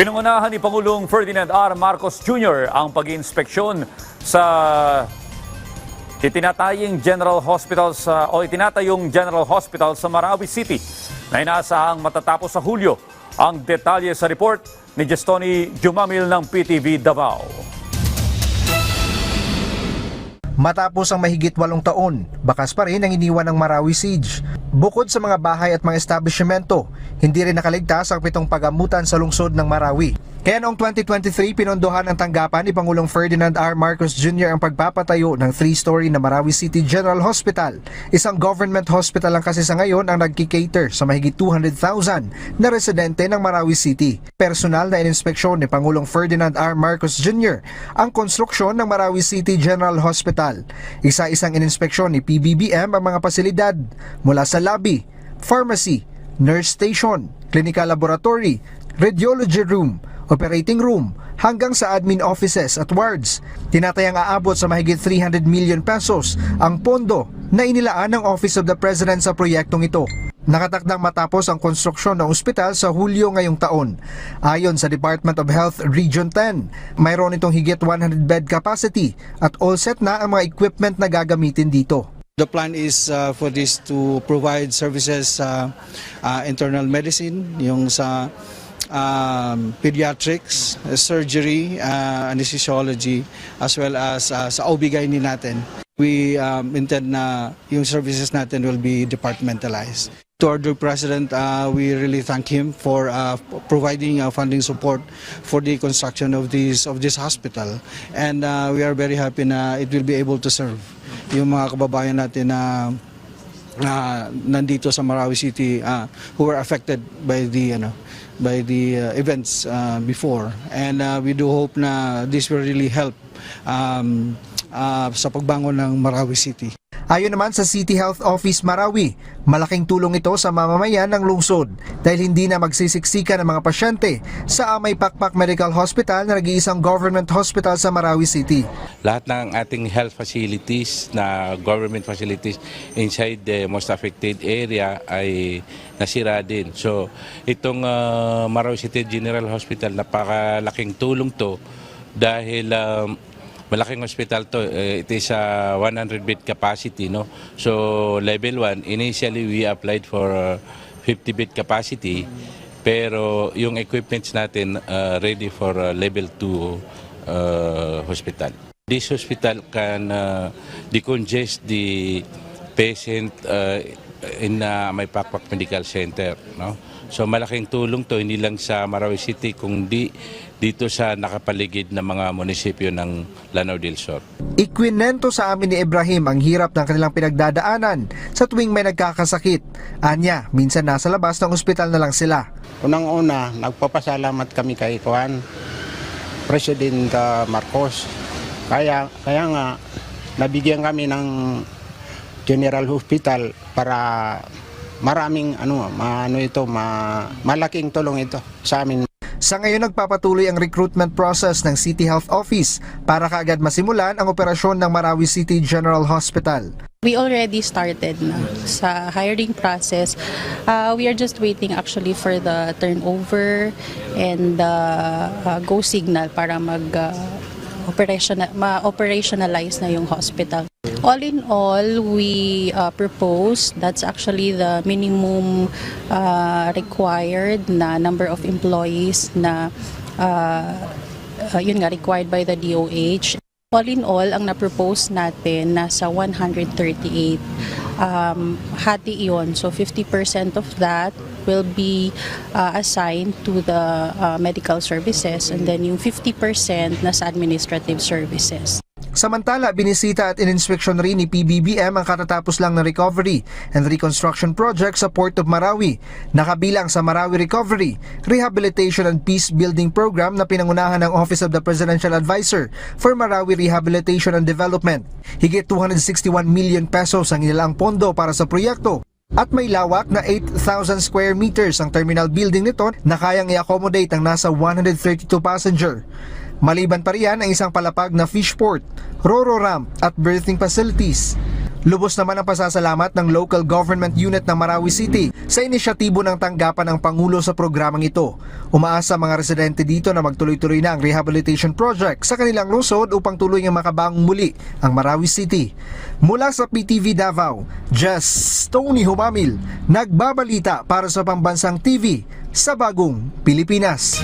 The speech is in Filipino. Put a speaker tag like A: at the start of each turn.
A: Pinangunahan ni Pangulong Ferdinand R. Marcos Jr. ang pag-inspeksyon sa itinatayong General Hospital sa o itinatayong General Hospital sa Marawi City na inaasahang matatapos sa Hulyo. Ang detalye sa report ni Gestoni Jumamil ng PTV Davao.
B: Matapos ang mahigit walong taon, bakas pa rin ang iniwan ng Marawi Siege. Bukod sa mga bahay at mga establishmento, hindi rin nakaligtas ang pitong pagamutan sa lungsod ng Marawi. Kaya noong 2023, pinondohan ang tanggapan ni Pangulong Ferdinand R. Marcos Jr. ang pagpapatayo ng three-story na Marawi City General Hospital. Isang government hospital lang kasi sa ngayon ang nagkikater sa mahigit 200,000 na residente ng Marawi City. Personal na ininspeksyon ni Pangulong Ferdinand R. Marcos Jr. ang konstruksyon ng Marawi City General Hospital. Isa-isang ininspeksyon ni PBBM ang mga pasilidad mula sa lobby, pharmacy, nurse station, clinical laboratory, radiology room, operating room, hanggang sa admin offices at wards. Tinatayang aabot sa mahigit 300 million pesos ang pondo na inilaan ng Office of the President sa proyektong ito. Nakatakdang matapos ang konstruksyon ng ospital sa Hulyo ngayong taon. Ayon sa Department of Health Region 10, mayroon itong higit 100 bed capacity at all set na ang mga equipment na gagamitin dito.
C: The plan is uh, for this to provide services sa uh, internal medicine, yung sa um, pediatrics, uh, surgery, uh, anesthesiology, as well as uh, sa OB-GYN natin. We um, intend na yung services natin will be departmentalized. To our dear President, uh, we really thank him for uh, providing uh, funding support for the construction of this of this hospital, and uh, we are very happy na it will be able to serve yung mga kababayan natin na na nandito sa Marawi City uh, who were affected by the ano by the uh, events uh, before and uh, we do hope na this will really help um, uh, sa pagbangon ng Marawi City.
B: Ayon naman sa City Health Office Marawi, malaking tulong ito sa mamamayan ng lungsod dahil hindi na magsisiksikan ng mga pasyente sa Amay Pakpak Medical Hospital na nag-iisang government hospital sa Marawi City.
D: lahat ng ating health facilities na government facilities inside the most affected area ay nasira din. So itong uh, Marawi City General Hospital napakalaking tulong to dahil um, malaking hospital to. Eh, it is a 100 bed capacity no. So level 1 initially we applied for uh, 50 bed capacity pero yung equipments natin uh, ready for uh, level 2 uh, hospital. This hospital can uh, decongest the patient uh, in uh, may Pakpak Medical Center. No? So malaking tulong to hindi lang sa Marawi City kundi dito sa nakapaligid na mga munisipyo ng Lanao del Sur.
B: Ikwinento sa amin ni Ibrahim ang hirap ng kanilang pinagdadaanan sa tuwing may nagkakasakit. Anya, minsan nasa labas ng ospital na lang sila.
E: Unang-una, nagpapasalamat kami kay Kuan, President uh, Marcos. Kaya, kaya nga, nabigyan kami ng General Hospital para maraming ano, ma, ano ito, ma, malaking tulong ito sa amin.
B: Sa ngayon nagpapatuloy ang recruitment process ng City Health Office para kaagad masimulan ang operasyon ng Marawi City General Hospital.
F: We already started na sa hiring process. Uh, we are just waiting actually for the turnover and the uh, go signal para mag uh, operational ma-operationalize na yung hospital. All in all, we uh, propose that's actually the minimum uh, required na number of employees na uh, uh, yun nga required by the DOH. All in all, ang na-propose natin nasa 138 um, hati iyon. So 50% of that will be uh, assigned to the uh, medical services and then yung 50% nasa administrative services.
B: Samantala, binisita at ininspeksyon rin ni PBBM ang katatapos lang ng recovery and reconstruction project sa Port of Marawi, nakabilang sa Marawi Recovery, Rehabilitation and Peace Building Program na pinangunahan ng Office of the Presidential Advisor for Marawi Rehabilitation and Development. Higit 261 million pesos ang inilaang pondo para sa proyekto at may lawak na 8,000 square meters ang terminal building nito na kayang i-accommodate ang nasa 132 passenger. Maliban pa riyan ang isang palapag na fish port, roro ramp at berthing facilities. Lubos naman ang pasasalamat ng local government unit ng Marawi City sa inisyatibo ng tanggapan ng Pangulo sa programang ito. Umaasa mga residente dito na magtuloy-tuloy na ang rehabilitation project sa kanilang lungsod upang tuloy ang makabangong muli ang Marawi City. Mula sa PTV Davao, Just Tony Humamil, nagbabalita para sa Pambansang TV sa Bagong Pilipinas.